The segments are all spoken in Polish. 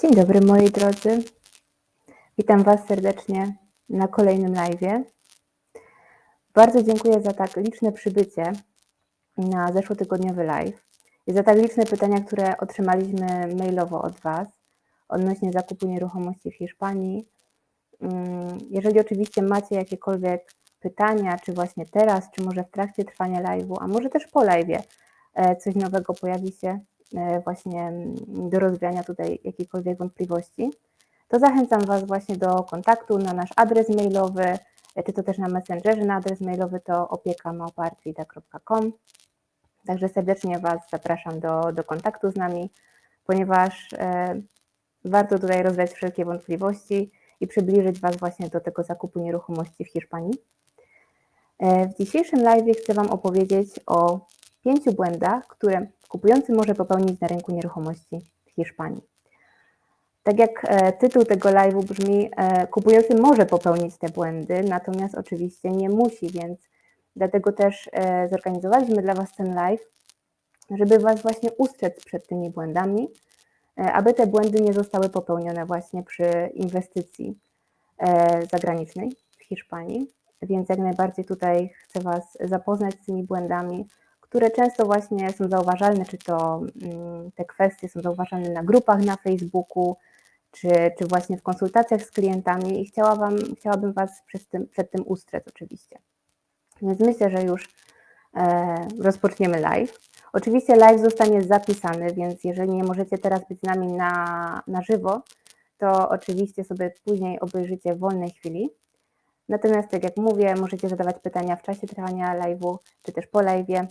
Dzień dobry moi drodzy. Witam Was serdecznie na kolejnym live. Bardzo dziękuję za tak liczne przybycie na zeszłotygodniowy live i za tak liczne pytania, które otrzymaliśmy mailowo od Was odnośnie zakupu nieruchomości w Hiszpanii. Mm, Jeżeli oczywiście macie jakiekolwiek pytania, czy właśnie teraz, czy może w trakcie trwania live'u, a może też po live'ie e, coś nowego pojawi się właśnie mm, do rozwiania tutaj jakiejkolwiek wątpliwości, to zachęcam Was właśnie do kontaktu na nasz adres mailowy, e, czy to też na Messengerze na adres mailowy to opieka.małpartwida.com. Także serdecznie Was zapraszam do, do kontaktu z nami, ponieważ e, warto tutaj rozwiać wszelkie wątpliwości i przybliżyć Was właśnie do tego zakupu nieruchomości w Hiszpanii. E, W dzisiejszym live chcę Wam opowiedzieć o pięciu błędach, które kupujący może popełnić na rynku nieruchomości w Hiszpanii. Tak jak e, tytuł tego live'u brzmi, e, kupujący może popełnić te błędy, natomiast oczywiście nie musi, więc dlatego też e, zorganizowaliśmy dla Was ten live, żeby Was właśnie ustrzec przed tymi błędami, aby te błędy nie zostały popełnione właśnie przy inwestycji zagranicznej w Hiszpanii. Więc jak najbardziej tutaj chcę Was zapoznać z tymi błędami, które często właśnie są zauważalne, czy to mm, te kwestie są zauważalne na grupach na Facebooku, czy, czy właśnie w konsultacjach z klientami i wam, chciałabym Was przed tym, przed tym ustrzec oczywiście. Więc myślę, że już e, rozpoczniemy live. Oczywiście live zostanie zapisany, więc jeżeli nie możecie teraz być z nami na, na żywo, to oczywiście sobie później obejrzycie w wolnej chwili. Natomiast tak jak mówię, możecie zadawać pytania w czasie trwania live'u, czy też po live'ie.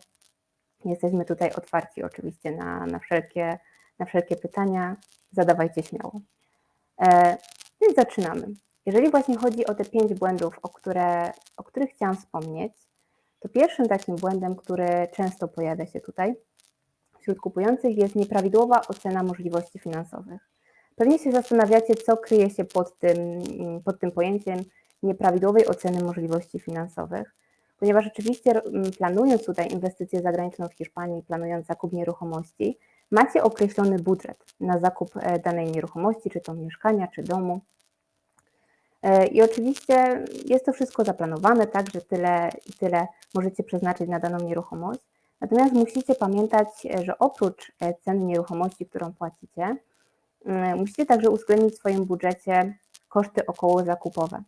Jesteśmy tutaj otwarci oczywiście na, na, wszelkie, na wszelkie pytania. Zadawajcie śmiało. E, więc zaczynamy. Jeżeli właśnie chodzi o te pięć błędów, o, które, o których chciałam wspomnieć, to pierwszym takim błędem, który często pojawia się tutaj wśród kupujących jest nieprawidłowa ocena możliwości finansowych. Pewnie się zastanawiacie, co kryje się pod tym, pod tym pojęciem nieprawidłowej oceny możliwości finansowych, ponieważ oczywiście mm, planując tutaj inwestycję zagraniczną w Hiszpanii, planując zakup nieruchomości, macie określony budżet na zakup e, danej nieruchomości, czy to mieszkania, czy domu. E, I oczywiście jest to wszystko zaplanowane, tak, że tyle i tyle możecie przeznaczyć na daną nieruchomość. Natomiast musicie pamiętać, e, że oprócz ceny nieruchomości, którą płacicie, musicie także uwzględnić w swoim budżecie koszty około zakupowe,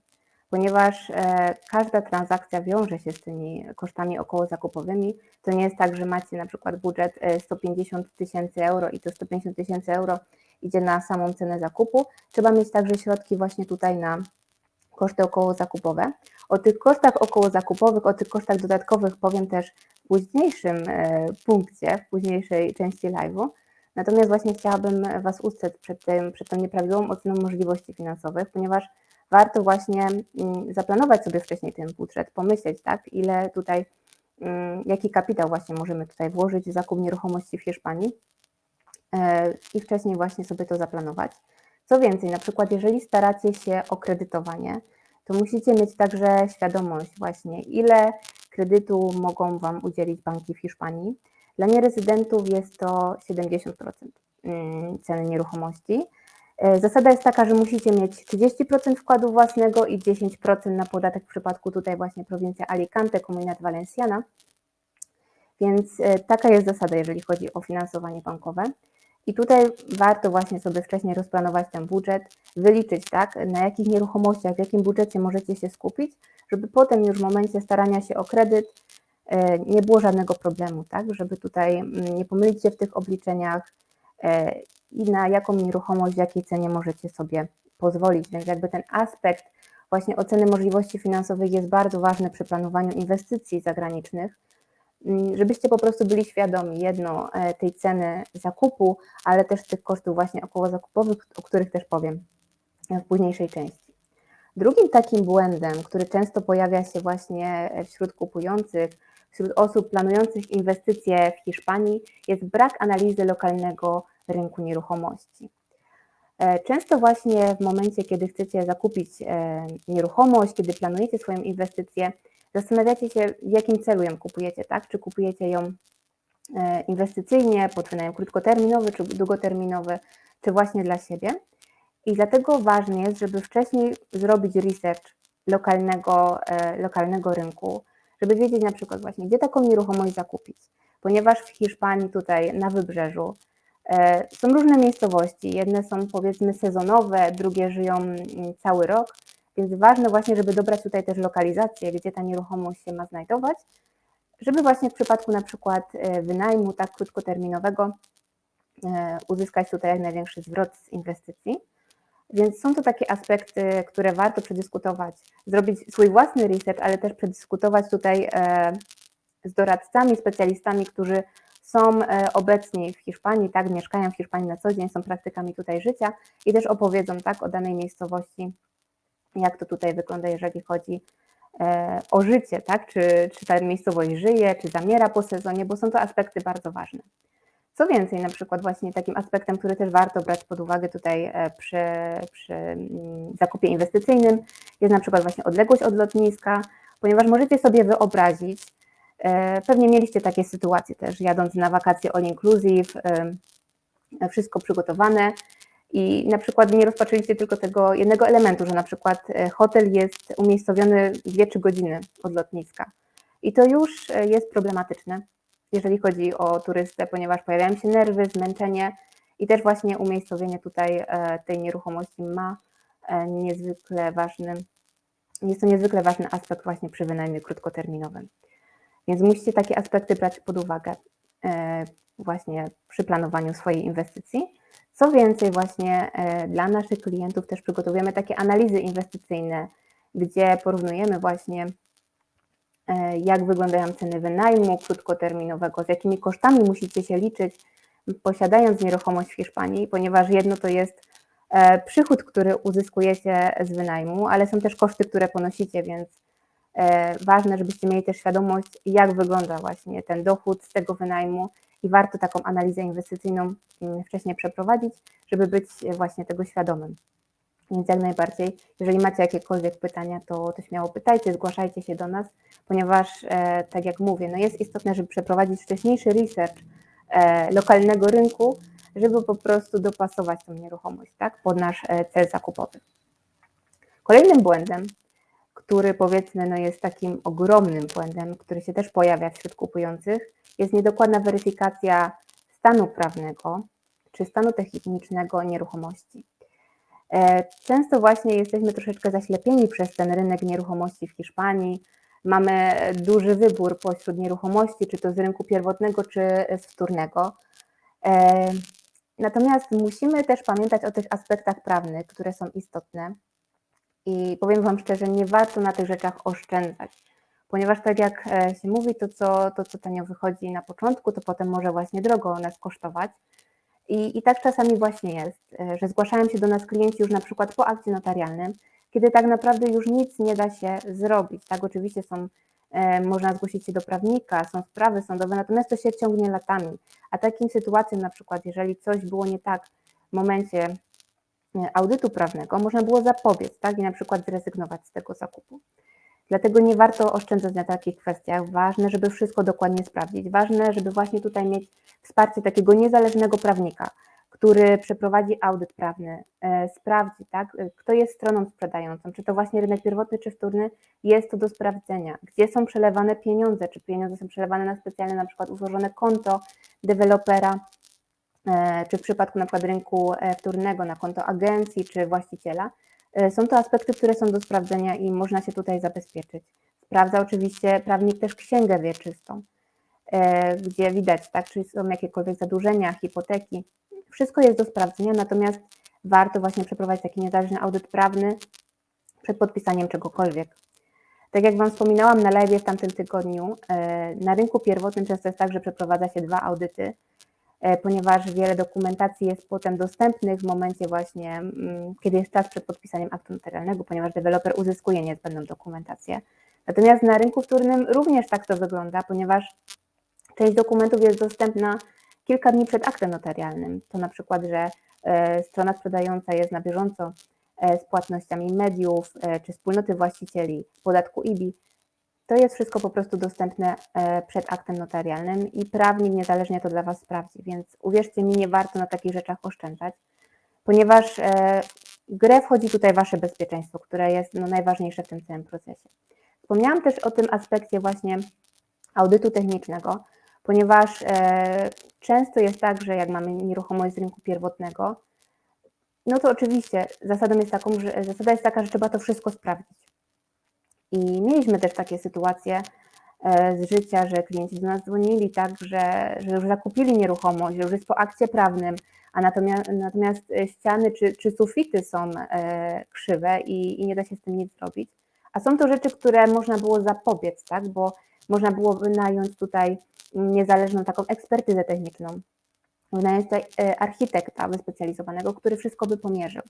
ponieważ e, każda transakcja wiąże się z tymi kosztami około zakupowymi. To nie jest tak, że macie na przykład budżet e, 150 tysięcy euro i to 150 tysięcy euro idzie na samą cenę zakupu. Trzeba mieć także środki właśnie tutaj na koszty około zakupowe. O tych kosztach około zakupowych, o tych kosztach dodatkowych powiem też w późniejszym e, punkcie, w późniejszej części live'u. Natomiast właśnie chciałabym Was ustrzec przed, tym, przed tą nieprawidłową oceną możliwości finansowych, ponieważ warto właśnie mm, zaplanować sobie wcześniej ten budżet, pomyśleć, tak, ile tutaj, mm, jaki kapitał właśnie możemy tutaj włożyć w zakup nieruchomości w Hiszpanii e, i wcześniej właśnie sobie to zaplanować. Co więcej, na przykład jeżeli staracie się o kredytowanie, to musicie mieć także świadomość właśnie, ile kredytu mogą Wam udzielić banki w Hiszpanii. Dla nierezydentów jest to 70% mm, ceny nieruchomości. E, Zasada jest taka, że musicie mieć 30% wkładu własnego i 10% na podatek w przypadku tutaj właśnie prowincja Alicante, Comunidad Valenciana. Więc e, taka jest zasada, jeżeli chodzi o finansowanie bankowe. I tutaj warto właśnie sobie wcześniej rozplanować ten budżet, wyliczyć, tak, na jakich nieruchomościach, w jakim budżecie możecie się skupić, żeby potem już w momencie starania się o kredyt e, nie było żadnego problemu, tak, żeby tutaj mm, nie pomylić się w tych obliczeniach i na jaką nieruchomość, w jakiej cenie możecie sobie pozwolić. Więc jakby ten aspekt właśnie oceny możliwości finansowych jest bardzo ważny przy planowaniu inwestycji zagranicznych, Mm, żebyście po prostu byli świadomi jedno e, tej ceny zakupu, ale też tych kosztów właśnie około zakupowych, o których też powiem w późniejszej części. Drugim takim błędem, który często pojawia się właśnie wśród kupujących, wśród osób planujących inwestycje w Hiszpanii, jest brak analizy lokalnego rynku nieruchomości. E, Często właśnie w momencie, kiedy chcecie zakupić e, nieruchomość, kiedy planujecie swoją inwestycję, Zastanawiacie się, w jakim celu ją kupujecie, tak? Czy kupujecie ją e, inwestycyjnie, pod wynajem krótkoterminowy czy długoterminowy, czy właśnie dla siebie. I dlatego ważne jest, żeby wcześniej zrobić research lokalnego, lokalnego rynku, żeby wiedzieć na przykład właśnie, gdzie taką nieruchomość zakupić. Ponieważ w Hiszpanii, tutaj na wybrzeżu, e, są różne miejscowości. Jedne są powiedzmy sezonowe, drugie żyją mm, cały rok, więc ważne właśnie, żeby dobrać tutaj też lokalizację, gdzie ta nieruchomość się ma znajdować, żeby właśnie w przypadku na przykład e, wynajmu tak krótkoterminowego uzyskać tutaj jak największy zwrot z inwestycji. Więc są to takie aspekty, które warto przedyskutować, zrobić swój własny research, ale też przedyskutować tutaj e, z doradcami, specjalistami, którzy są e, obecni w Hiszpanii, tak, mieszkają w Hiszpanii na co dzień, są praktykami tutaj życia i też opowiedzą tak o danej miejscowości, jak to tutaj wygląda, jeżeli chodzi e, o życie, tak, czy, czy ta miejscowość żyje, czy zamiera po sezonie, bo są to aspekty bardzo ważne. Co więcej, na przykład właśnie takim aspektem, który też warto brać pod uwagę tutaj e, przy, przy mm, zakupie inwestycyjnym, jest na przykład właśnie odległość od lotniska, ponieważ możecie sobie wyobrazić, e, pewnie mieliście takie sytuacje też, jadąc na wakacje all inclusive, e, wszystko przygotowane i na przykład nie rozpatrzyliście tylko tego jednego elementu, że na przykład hotel jest umiejscowiony 2-3 godziny od lotniska. I to już jest problematyczne, jeżeli chodzi o turystę, ponieważ pojawiają się nerwy, zmęczenie i też właśnie umiejscowienie tutaj e, tej nieruchomości ma e, niezwykle ważny, jest to niezwykle ważny aspekt właśnie przy wynajmie krótkoterminowym. Więc musicie takie aspekty brać pod uwagę e, właśnie przy planowaniu swojej inwestycji. Co więcej, właśnie dla naszych klientów też przygotowujemy takie analizy inwestycyjne, gdzie porównujemy właśnie jak wyglądają ceny wynajmu krótkoterminowego, z jakimi kosztami musicie się liczyć, posiadając nieruchomość w Hiszpanii, ponieważ jedno to jest e, przychód, który uzyskujecie z wynajmu, ale są też koszty, które ponosicie, więc e, ważne, żebyście mieli też świadomość, jak wygląda właśnie ten dochód z tego wynajmu i warto taką analizę inwestycyjną mm, wcześniej przeprowadzić, żeby być właśnie tego świadomym. Więc jak najbardziej, jeżeli macie jakiekolwiek pytania, to, to śmiało pytajcie, zgłaszajcie się do nas, ponieważ, e, tak jak mówię, no jest istotne, żeby przeprowadzić wcześniejszy research e, lokalnego rynku, żeby po prostu dopasować tą nieruchomość tak, pod nasz e, cel zakupowy. Kolejnym błędem, który powiedzmy no jest takim ogromnym błędem, który się też pojawia wśród kupujących, jest niedokładna weryfikacja stanu prawnego czy stanu technicznego nieruchomości. E, często właśnie jesteśmy troszeczkę zaślepieni przez ten rynek nieruchomości w Hiszpanii. Mamy duży wybór pośród nieruchomości, czy to z rynku pierwotnego, czy z wtórnego. E, natomiast musimy też pamiętać o tych aspektach prawnych, które są istotne. I powiem Wam szczerze, nie warto na tych rzeczach oszczędzać, ponieważ tak jak e, się mówi, to co, to co tanio wychodzi na początku, to potem może właśnie drogo nas kosztować. I, I tak czasami właśnie jest, e, że zgłaszają się do nas klienci już na przykład po akcie notarialnym, kiedy tak naprawdę już nic nie da się zrobić. Tak, oczywiście są, e, można zgłosić się do prawnika, są sprawy sądowe, natomiast to się ciągnie latami. A takim sytuacjom na przykład, jeżeli coś było nie tak w momencie e, audytu prawnego, można było zapobiec, tak, i na przykład zrezygnować z tego zakupu. Dlatego nie warto oszczędzać na takich kwestiach. Ważne, żeby wszystko dokładnie sprawdzić. Ważne, żeby właśnie tutaj mieć wsparcie takiego niezależnego prawnika, który przeprowadzi audyt prawny, e, sprawdzi, tak, e, kto jest stroną sprzedającą, czy to właśnie rynek pierwotny, czy wtórny, jest to do sprawdzenia, gdzie są przelewane pieniądze, czy pieniądze są przelewane na specjalne na przykład ułożone konto dewelopera, e, czy w przypadku na przykład rynku wtórnego na konto agencji, czy właściciela, są to aspekty, które są do sprawdzenia i można się tutaj zabezpieczyć. Sprawdza oczywiście prawnik też księgę wieczystą, e, gdzie widać, tak, czy są jakiekolwiek zadłużenia, hipoteki. Wszystko jest do sprawdzenia, natomiast warto właśnie przeprowadzić taki niezależny audyt prawny przed podpisaniem czegokolwiek. Tak jak Wam wspominałam na live w tamtym tygodniu, e, na rynku pierwotnym często jest tak, że przeprowadza się dwa audyty E, ponieważ wiele dokumentacji jest potem dostępnych w momencie właśnie, mm, kiedy jest czas przed podpisaniem aktu notarialnego, ponieważ deweloper uzyskuje niezbędną dokumentację. Natomiast na rynku wtórnym również tak to wygląda, ponieważ część dokumentów jest dostępna kilka dni przed aktem notarialnym. To na przykład, że e, strona sprzedająca jest na bieżąco e, z płatnościami mediów czy wspólnoty właścicieli podatku IBI, to jest wszystko po prostu dostępne e, przed aktem notarialnym i prawnik niezależnie to dla Was sprawdzi, więc uwierzcie mi, nie warto na takich rzeczach oszczędzać. ponieważ e, w grę wchodzi tutaj Wasze bezpieczeństwo, które jest no, najważniejsze w tym całym procesie. Wspomniałam też o tym aspekcie właśnie audytu technicznego, ponieważ e, często jest tak, że jak mamy nieruchomość z rynku pierwotnego, no to oczywiście zasadą jest taką, że zasada jest taka, że trzeba to wszystko sprawdzić. I mieliśmy też takie sytuacje e, z życia, że klienci do nas dzwonili tak, że, że już zakupili nieruchomość, że już jest po akcie prawnym, a natomiast, natomiast ściany czy, czy sufity są e, krzywe i, i nie da się z tym nic zrobić. A są to rzeczy, które można było zapobiec, tak? bo można było wynająć tutaj niezależną taką ekspertyzę techniczną, wynająć tutaj e, architekta wyspecjalizowanego, który wszystko by pomierzył.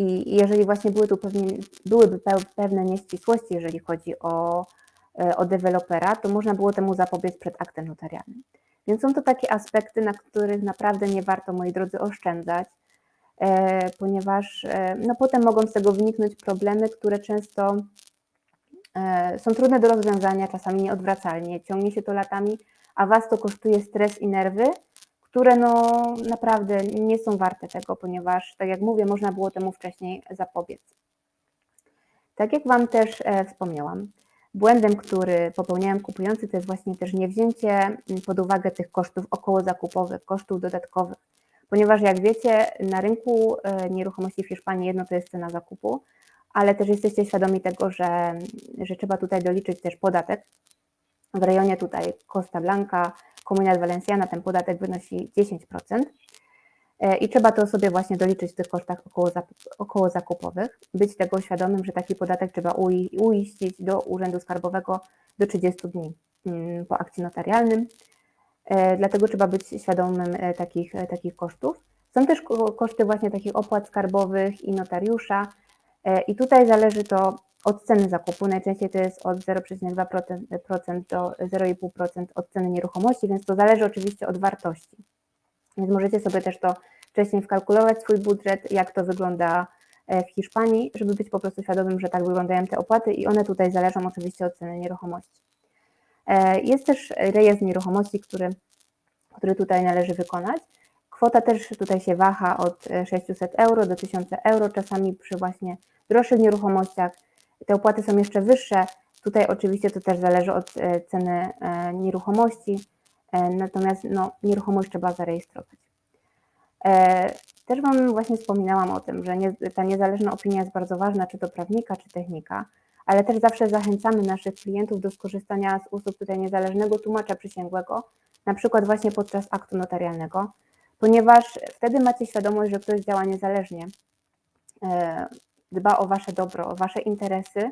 I jeżeli właśnie były tu pewnie, byłyby pewne nieścisłości, jeżeli chodzi o, e, o dewelopera, to można było temu zapobiec przed aktem notarialnym. Więc są to takie aspekty, na których naprawdę nie warto, moi drodzy, oszczędzać, e, ponieważ no, potem mogą z tego wyniknąć problemy, które często są trudne do rozwiązania, czasami nieodwracalnie, ciągnie się to latami, a Was to kosztuje stres i nerwy, które no naprawdę nie są warte tego, ponieważ, tak jak mówię, można było temu wcześniej zapobiec. Tak jak Wam też e, wspomniałam, błędem, który popełniałem kupujący, to jest właśnie też niewzięcie pod uwagę tych kosztów około zakupowych, kosztów dodatkowych, ponieważ jak wiecie, na rynku e, nieruchomości w Hiszpanii jedno to jest cena zakupu, ale też jesteście świadomi tego, że, że trzeba tutaj doliczyć też podatek, w rejonie tutaj Costa Blanca, Comunidad Valenciana ten podatek wynosi 10% e, i trzeba to sobie właśnie doliczyć w tych kosztach około, około zakupowych. Być tego świadomym, że taki podatek trzeba uiścić do Urzędu Skarbowego do 30 dni mm, po akcji notarialnym. E, dlatego trzeba być świadomym e, takich, takich kosztów. Są też koszty właśnie takich opłat skarbowych i notariusza i tutaj zależy to od ceny zakupu. Najczęściej to jest od 0,2% do 0,5% od ceny nieruchomości, więc to zależy oczywiście od wartości. Więc możecie sobie też to wcześniej wkalkulować swój budżet, jak to wygląda e, w Hiszpanii, żeby być po prostu świadomym, że tak wyglądają te opłaty i one tutaj zależą oczywiście od ceny nieruchomości. E, jest też rejestr nieruchomości, który, który tutaj należy wykonać. Kwota też tutaj się waha od 600 euro do 1000 euro, czasami przy właśnie droższych nieruchomościach te opłaty są jeszcze wyższe. Tutaj oczywiście to też zależy od e, ceny e, nieruchomości, e, natomiast no, nieruchomość trzeba zarejestrować. Też Wam właśnie wspominałam o tym, że nie, ta niezależna opinia jest bardzo ważna, czy to prawnika, czy technika, ale też zawsze zachęcamy naszych klientów do skorzystania z usług tutaj niezależnego tłumacza przysięgłego, na przykład właśnie podczas aktu notarialnego, ponieważ wtedy macie świadomość, że ktoś działa niezależnie dba o Wasze dobro, o Wasze interesy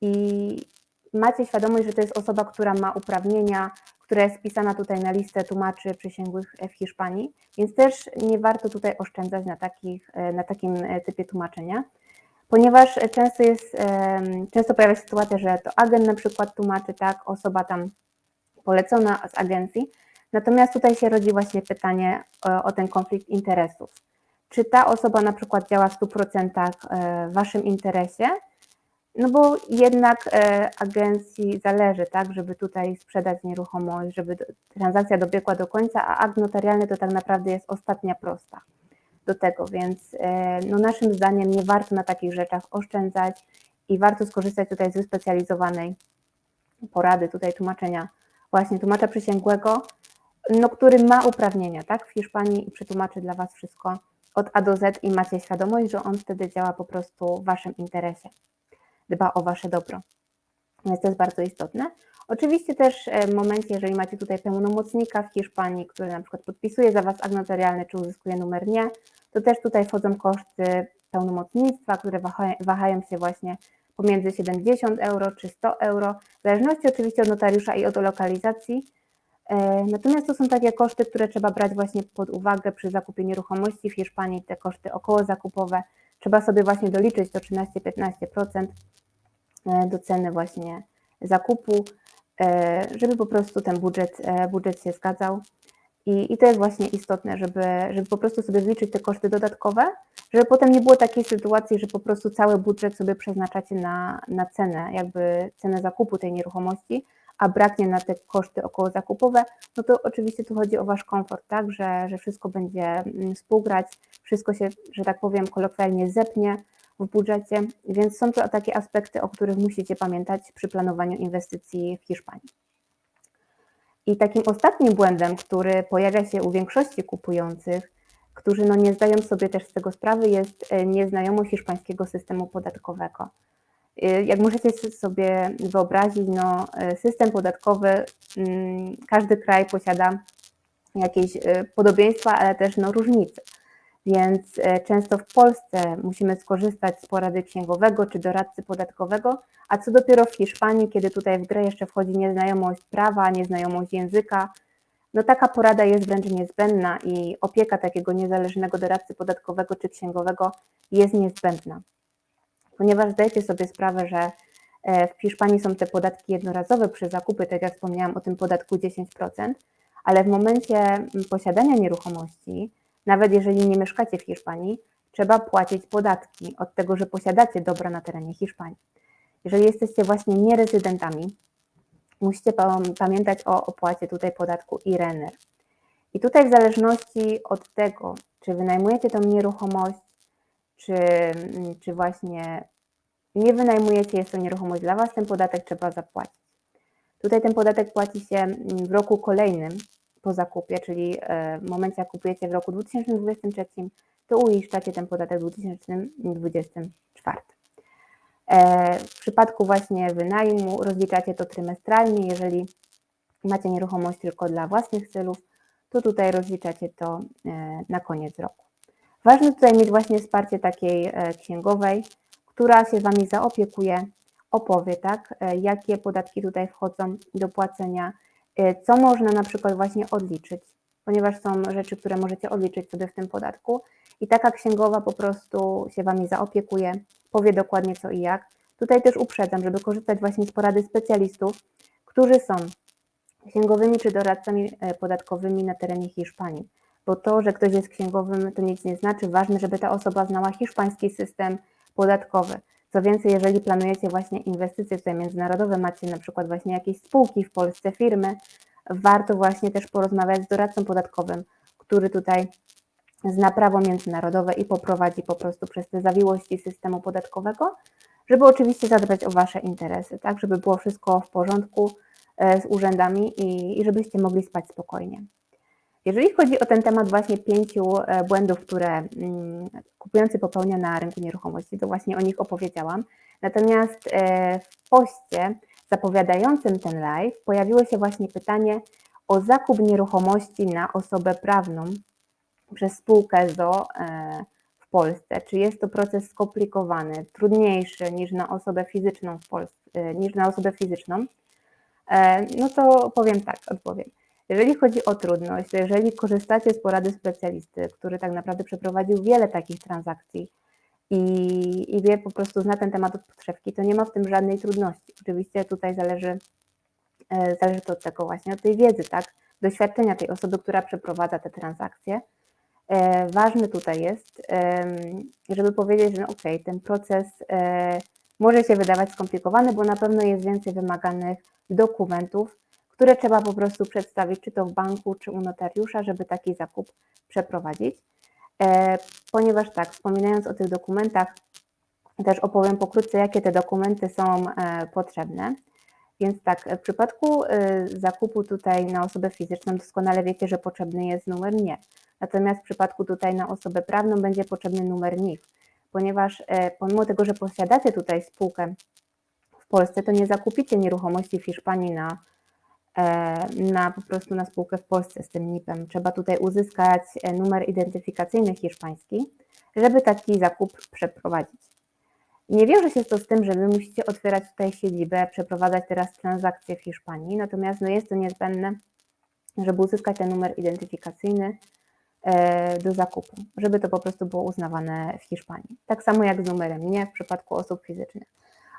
i macie świadomość, że to jest osoba, która ma uprawnienia, która jest wpisana tutaj na listę tłumaczy przysięgłych w Hiszpanii, więc też nie warto tutaj oszczędzać na, takich, na takim typie tłumaczenia, ponieważ często jest, często pojawia się sytuacja, że to agent na przykład tłumaczy, tak, osoba tam polecona z agencji, natomiast tutaj się rodzi właśnie pytanie o, o ten konflikt interesów. Czy ta osoba na przykład działa w 100% e, w Waszym interesie, no bo jednak e, agencji zależy, tak, żeby tutaj sprzedać nieruchomość, żeby transakcja dobiegła do końca, a akt notarialny to tak naprawdę jest ostatnia prosta do tego, więc e, no naszym zdaniem nie warto na takich rzeczach oszczędzać i warto skorzystać tutaj z wyspecjalizowanej porady, tutaj tłumaczenia właśnie tłumacza przysięgłego, no, który ma uprawnienia, tak, w Hiszpanii i przetłumaczy dla Was wszystko od A do Z i macie świadomość, że on wtedy działa po prostu w Waszym interesie, dba o Wasze dobro. Więc to jest bardzo istotne. Oczywiście też e, w momencie, jeżeli macie tutaj pełnomocnika w Hiszpanii, który na przykład podpisuje za Was akt notarialny, czy uzyskuje numer nie, to też tutaj wchodzą koszty pełnomocnictwa, które wahają się właśnie pomiędzy 70 euro czy 100 euro, w zależności oczywiście od notariusza i od lokalizacji, E, natomiast to są takie koszty, które trzeba brać właśnie pod uwagę przy zakupie nieruchomości w Hiszpanii, te koszty około zakupowe. Trzeba sobie właśnie doliczyć to 13-15% e, do ceny właśnie zakupu, e, żeby po prostu ten budżet, budżet się zgadzał. I, I to jest właśnie istotne, żeby, żeby po prostu sobie zliczyć te koszty dodatkowe, żeby potem nie było takiej sytuacji, że po prostu cały budżet sobie przeznaczacie na, na cenę, jakby cenę zakupu tej nieruchomości, a braknie na te koszty około zakupowe, no to oczywiście tu chodzi o Wasz komfort, tak, że, że wszystko będzie mm, współgrać, wszystko się, że tak powiem, kolokwialnie zepnie w budżecie, więc są to takie aspekty, o których musicie pamiętać przy planowaniu inwestycji w Hiszpanii. I takim ostatnim błędem, który pojawia się u większości kupujących, którzy no nie zdają sobie też z tego sprawy, jest e, nieznajomość hiszpańskiego systemu podatkowego. E, jak możecie sobie wyobrazić, no, e, system podatkowy, mm, każdy kraj posiada jakieś podobieństwa, ale też no, różnice. Więc często w Polsce musimy skorzystać z porady księgowego czy doradcy podatkowego, a co dopiero w Hiszpanii, kiedy tutaj w grę jeszcze wchodzi nieznajomość prawa, nieznajomość języka, no taka porada jest wręcz niezbędna i opieka takiego niezależnego doradcy podatkowego czy księgowego jest niezbędna. Ponieważ zdajecie sobie sprawę, że e, w Hiszpanii są te podatki jednorazowe przy zakupy, tak jak wspomniałam o tym podatku 10%, ale w momencie posiadania nieruchomości, nawet jeżeli nie mieszkacie w Hiszpanii, trzeba płacić podatki od tego, że posiadacie dobra na terenie Hiszpanii. Jeżeli jesteście właśnie nierezydentami, musicie pamiętać o opłacie tutaj podatku IRENER. I tutaj w zależności od tego, czy wynajmujecie tą nieruchomość, czy, czy właśnie nie wynajmujecie, jest to nieruchomość dla Was, ten podatek trzeba zapłacić. Tutaj ten podatek płaci się w roku kolejnym po zakupie, czyli e, w momencie jak kupujecie w roku 2023, to uiszczacie ten podatek w 2024. E, w przypadku właśnie wynajmu rozliczacie to trymestralnie, jeżeli macie nieruchomość tylko dla własnych celów, to tutaj rozliczacie to e, na koniec roku. Ważne tutaj mieć właśnie wsparcie takiej e, księgowej, która się Wami zaopiekuje, opowie, tak, jakie podatki tutaj wchodzą do płacenia, co można na przykład właśnie odliczyć, ponieważ są rzeczy, które możecie odliczyć sobie w tym podatku i taka księgowa po prostu się Wami zaopiekuje, powie dokładnie co i jak. Tutaj też uprzedzam, żeby korzystać właśnie z porady specjalistów, którzy są księgowymi czy doradcami e, podatkowymi na terenie Hiszpanii. Bo to, że ktoś jest księgowym, to nic nie znaczy. Ważne, żeby ta osoba znała hiszpański system podatkowy. Co więcej, jeżeli planujecie właśnie inwestycje tutaj międzynarodowe, macie na przykład właśnie jakieś spółki w Polsce, firmy, warto właśnie też porozmawiać z doradcą podatkowym, który tutaj zna prawo międzynarodowe i poprowadzi po prostu przez te zawiłości systemu podatkowego, żeby oczywiście zadbać o Wasze interesy, tak, żeby było wszystko w porządku e, z urzędami i, i żebyście mogli spać spokojnie. Jeżeli chodzi o ten temat właśnie pięciu e, błędów, które mm, kupujący popełnia na rynku nieruchomości, to właśnie o nich opowiedziałam. Natomiast e, w poście zapowiadającym ten live pojawiło się właśnie pytanie o zakup nieruchomości na osobę prawną przez spółkę ZO e, w Polsce. Czy jest to proces skomplikowany, trudniejszy niż na osobę fizyczną w Polsce, niż na osobę fizyczną? No to powiem tak, odpowiem. Jeżeli chodzi o trudność, to jeżeli korzystacie z porady specjalisty, który tak naprawdę przeprowadził wiele takich transakcji i, i wie po prostu zna ten temat od podszewki, to nie ma w tym żadnej trudności. Oczywiście tutaj zależy, zależy to od tego właśnie, od tej wiedzy, tak, doświadczenia tej osoby, która przeprowadza te transakcje. E, ważne tutaj jest, żeby powiedzieć, że no ok, ten proces e, może się wydawać skomplikowany, bo na pewno jest więcej wymaganych dokumentów, które trzeba po prostu przedstawić, czy to w banku, czy u notariusza, żeby taki zakup przeprowadzić. E, ponieważ tak, wspominając o tych dokumentach, też opowiem pokrótce, jakie te dokumenty są potrzebne. Więc tak, w przypadku zakupu tutaj na osobę fizyczną doskonale wiecie, że potrzebny jest numer NIE. Natomiast w przypadku tutaj na osobę prawną będzie potrzebny numer NIF, ponieważ e, pomimo tego, że posiadacie tutaj spółkę w Polsce, to nie zakupicie nieruchomości w Hiszpanii na, e, na po prostu na spółkę w Polsce z tym NIP-em. Trzeba tutaj uzyskać e, numer identyfikacyjny hiszpański, żeby taki zakup przeprowadzić. Nie wiąże się to z tym, że Wy musicie otwierać tutaj siedzibę, przeprowadzać teraz transakcje w Hiszpanii, natomiast no jest to niezbędne, żeby uzyskać ten numer identyfikacyjny, E, do zakupu, żeby to po prostu było uznawane w Hiszpanii. Tak samo jak z numerem nie w przypadku osób fizycznych.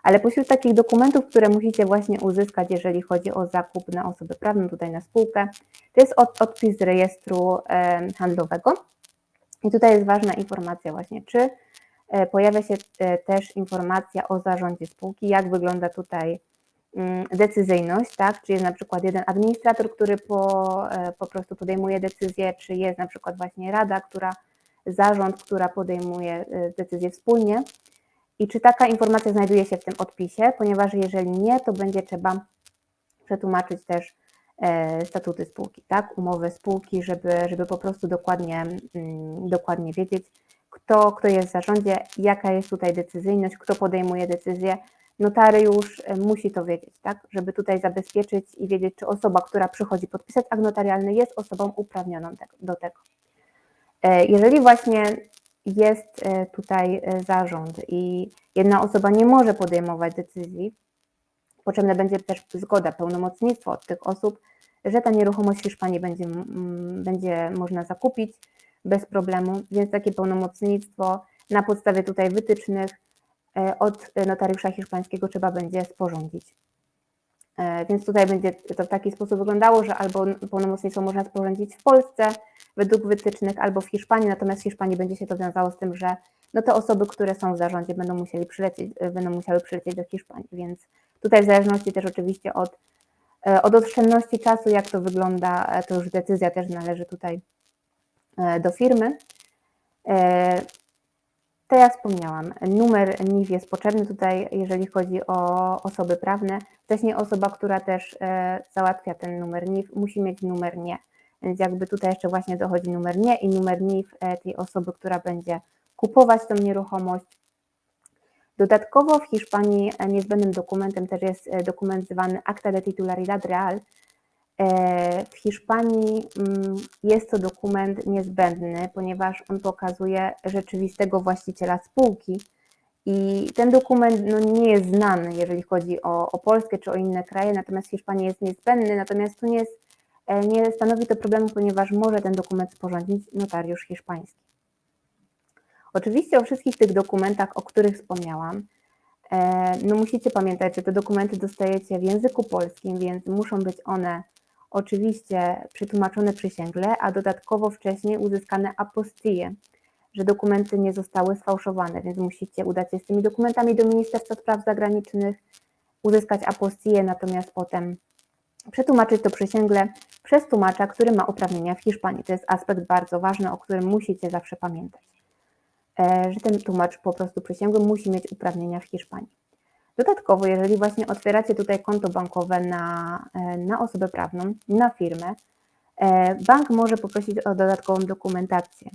Ale pośród takich dokumentów, które musicie właśnie uzyskać, jeżeli chodzi o zakup na osobę prawną, tutaj na spółkę, to jest od, odpis z rejestru handlowego. I tutaj jest ważna informacja właśnie, czy e, pojawia się e, też informacja o zarządzie spółki, jak wygląda tutaj mm, decyzyjność, tak? Czy jest na przykład jeden administrator, który po, e, po prostu podejmuje decyzję, czy jest na przykład właśnie rada, która, zarząd, która podejmuje decyzję wspólnie. I czy taka informacja znajduje się w tym odpisie, ponieważ jeżeli nie, to będzie trzeba przetłumaczyć też e, statuty spółki, tak? Umowę spółki, żeby, żeby po prostu dokładnie, mm, dokładnie wiedzieć, kto, kto jest w zarządzie, jaka jest tutaj decyzyjność, kto podejmuje decyzję. Notariusz e, musi to wiedzieć, tak? Żeby tutaj zabezpieczyć i wiedzieć, czy osoba, która przychodzi podpisać akt notarialny, jest osobą uprawnioną do tego. E, jeżeli właśnie jest e, tutaj zarząd i jedna osoba nie może podejmować decyzji, potrzebna będzie też zgoda, pełnomocnictwo od tych osób, że ta nieruchomość w Hiszpanii będzie, będzie można zakupić, bez problemu, więc takie pełnomocnictwo na podstawie tutaj wytycznych e, od notariusza hiszpańskiego trzeba będzie sporządzić. E, więc tutaj będzie to w taki sposób wyglądało, że albo pełnomocnictwo można sporządzić w Polsce według wytycznych, albo w Hiszpanii, natomiast w Hiszpanii będzie się to wiązało z tym, że no te osoby, które są w zarządzie będą musieli przylecieć, e, będą musiały przylecieć do Hiszpanii, więc tutaj w zależności też oczywiście od, od oszczędności czasu, jak to wygląda, to już decyzja też należy tutaj E, do firmy. E, tak jak wspomniałam, numer NIF jest potrzebny tutaj, jeżeli chodzi o osoby prawne. Wcześniej osoba, która też e, załatwia ten numer NIF, musi mieć numer NIE. Więc jakby tutaj jeszcze właśnie dochodzi numer NIE i numer NIF tej osoby, która będzie kupować tą nieruchomość. Dodatkowo w Hiszpanii niezbędnym dokumentem też jest dokument zwany Acta de Titularidad Real, E, w Hiszpanii mm, jest to dokument niezbędny, ponieważ on pokazuje rzeczywistego właściciela spółki. I ten dokument no, nie jest znany, jeżeli chodzi o, o Polskę czy o inne kraje, natomiast w Hiszpanii jest niezbędny, natomiast tu nie, jest, e, nie stanowi to problemu, ponieważ może ten dokument sporządzić notariusz hiszpański. Oczywiście o wszystkich tych dokumentach, o których wspomniałam, e, no musicie pamiętać, że te dokumenty dostajecie w języku polskim, więc muszą być one oczywiście przetłumaczone przysięgle, a dodatkowo wcześniej uzyskane apostille, że dokumenty nie zostały sfałszowane, więc musicie udać się z tymi dokumentami do Ministerstwa Spraw Zagranicznych, uzyskać apostille, natomiast potem przetłumaczyć to przysięgle przez tłumacza, który ma uprawnienia w Hiszpanii. To jest aspekt bardzo ważny, o którym musicie zawsze pamiętać, e, że ten tłumacz po prostu przysięgły musi mieć uprawnienia w Hiszpanii. Dodatkowo, jeżeli właśnie otwieracie tutaj konto bankowe na, e, na osobę prawną, na firmę, e, bank może poprosić o dodatkową dokumentację.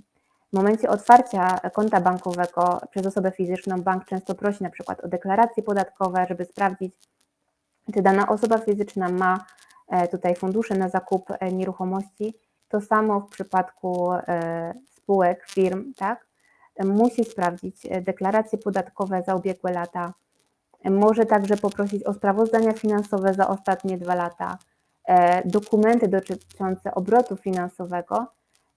W momencie otwarcia konta bankowego przez osobę fizyczną bank często prosi na przykład o deklaracje podatkowe, żeby sprawdzić, czy dana osoba fizyczna ma e, tutaj fundusze na zakup nieruchomości. To samo w przypadku spółek, firm, tak? Musi sprawdzić deklaracje podatkowe za ubiegłe lata, może także poprosić o sprawozdania finansowe za ostatnie dwa lata, e, dokumenty dotyczące obrotu finansowego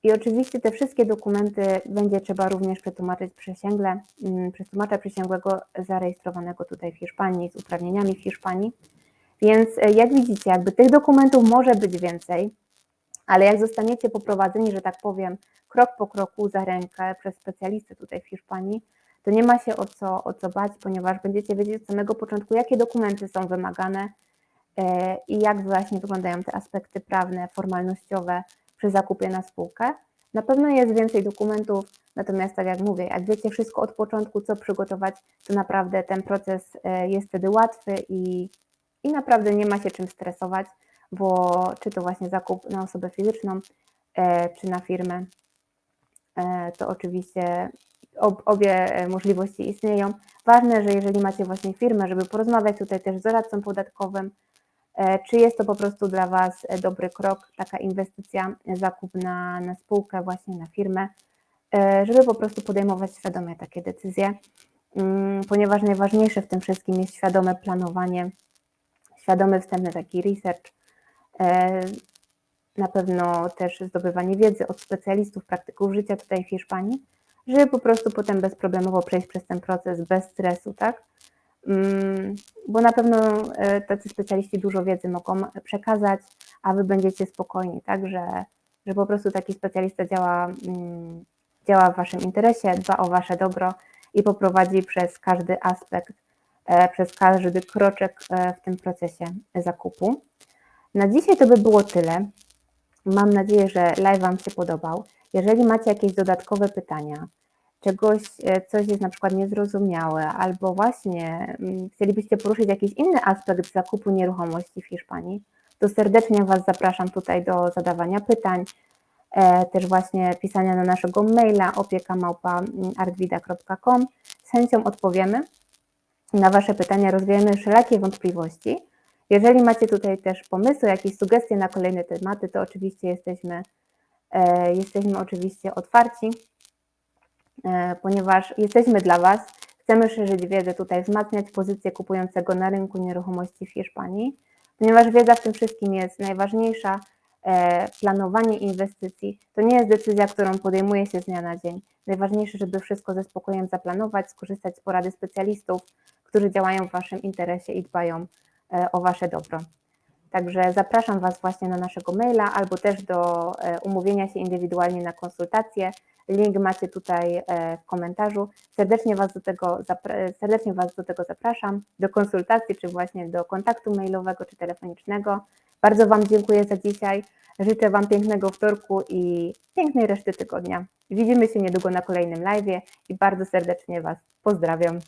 i oczywiście te wszystkie dokumenty będzie trzeba również przetłumaczyć przysięgle, mm, przez tłumacza przysięgłego zarejestrowanego tutaj w Hiszpanii, z uprawnieniami w Hiszpanii. Więc e, jak widzicie, jakby tych dokumentów może być więcej, ale jak zostaniecie poprowadzeni, że tak powiem, krok po kroku za rękę przez specjalistę tutaj w Hiszpanii, to nie ma się o co, o co bać, ponieważ będziecie wiedzieć od samego początku, jakie dokumenty są wymagane e, i jak właśnie wyglądają te aspekty prawne, formalnościowe przy zakupie na spółkę. Na pewno jest więcej dokumentów, natomiast tak jak mówię, jak wiecie wszystko od początku, co przygotować, to naprawdę ten proces e, jest wtedy łatwy i, i naprawdę nie ma się czym stresować, bo czy to właśnie zakup na osobę fizyczną, e, czy na firmę, to oczywiście obie e, możliwości istnieją. Ważne, że jeżeli macie właśnie firmę, żeby porozmawiać tutaj też z doradcą podatkowym, e, czy jest to po prostu dla Was e, dobry krok, taka inwestycja, zakup na, na spółkę, właśnie na firmę, żeby po prostu podejmować świadomie takie decyzje, mm, ponieważ najważniejsze w tym wszystkim jest świadome planowanie, świadomy wstępny taki research, na pewno też zdobywanie wiedzy od specjalistów, praktyków życia tutaj w Hiszpanii, żeby po prostu potem bezproblemowo przejść przez ten proces bez stresu, tak? Mm, bo na pewno e, tacy specjaliści dużo wiedzy mogą przekazać, a wy będziecie spokojni, tak? Że, że po prostu taki specjalista działa, mm, działa w waszym interesie, dba o wasze dobro i poprowadzi przez każdy aspekt e, przez każdy kroczek e, w tym procesie zakupu. Na dzisiaj to by było tyle. Mam nadzieję, że live Wam się podobał. Jeżeli macie jakieś dodatkowe pytania, czegoś, e, coś jest na przykład niezrozumiałe, albo właśnie mm, chcielibyście poruszyć jakiś inny aspekt zakupu nieruchomości w Hiszpanii, to serdecznie Was zapraszam tutaj do zadawania pytań, e, też właśnie pisania na naszego maila opiekamałpa.artwida.com. Z chęcią odpowiemy na Wasze pytania, rozwiejemy wszelakie wątpliwości. Jeżeli macie tutaj też pomysły, jakieś sugestie na kolejne tematy, to oczywiście jesteśmy, e, jesteśmy oczywiście otwarci, ponieważ jesteśmy dla Was. Chcemy szerzyć wiedzę tutaj, wzmacniać pozycję kupującego na rynku nieruchomości w Hiszpanii, ponieważ wiedza w tym wszystkim jest najważniejsza. E, planowanie inwestycji to nie jest decyzja, którą podejmuje się z dnia na dzień. Najważniejsze, żeby wszystko ze spokojem zaplanować, skorzystać z porady specjalistów, którzy działają w Waszym interesie i dbają e, o Wasze dobro. Także zapraszam Was właśnie na naszego maila albo też do e, umówienia się indywidualnie na konsultację. Link macie tutaj e, w komentarzu. Serdecznie Was do tego, serdecznie Was do tego zapraszam, do konsultacji, czy właśnie do kontaktu mailowego, czy telefonicznego. Bardzo Wam dziękuję za dzisiaj. Życzę Wam pięknego wtorku i pięknej reszty tygodnia. Widzimy się niedługo na kolejnym live i bardzo serdecznie Was pozdrawiam.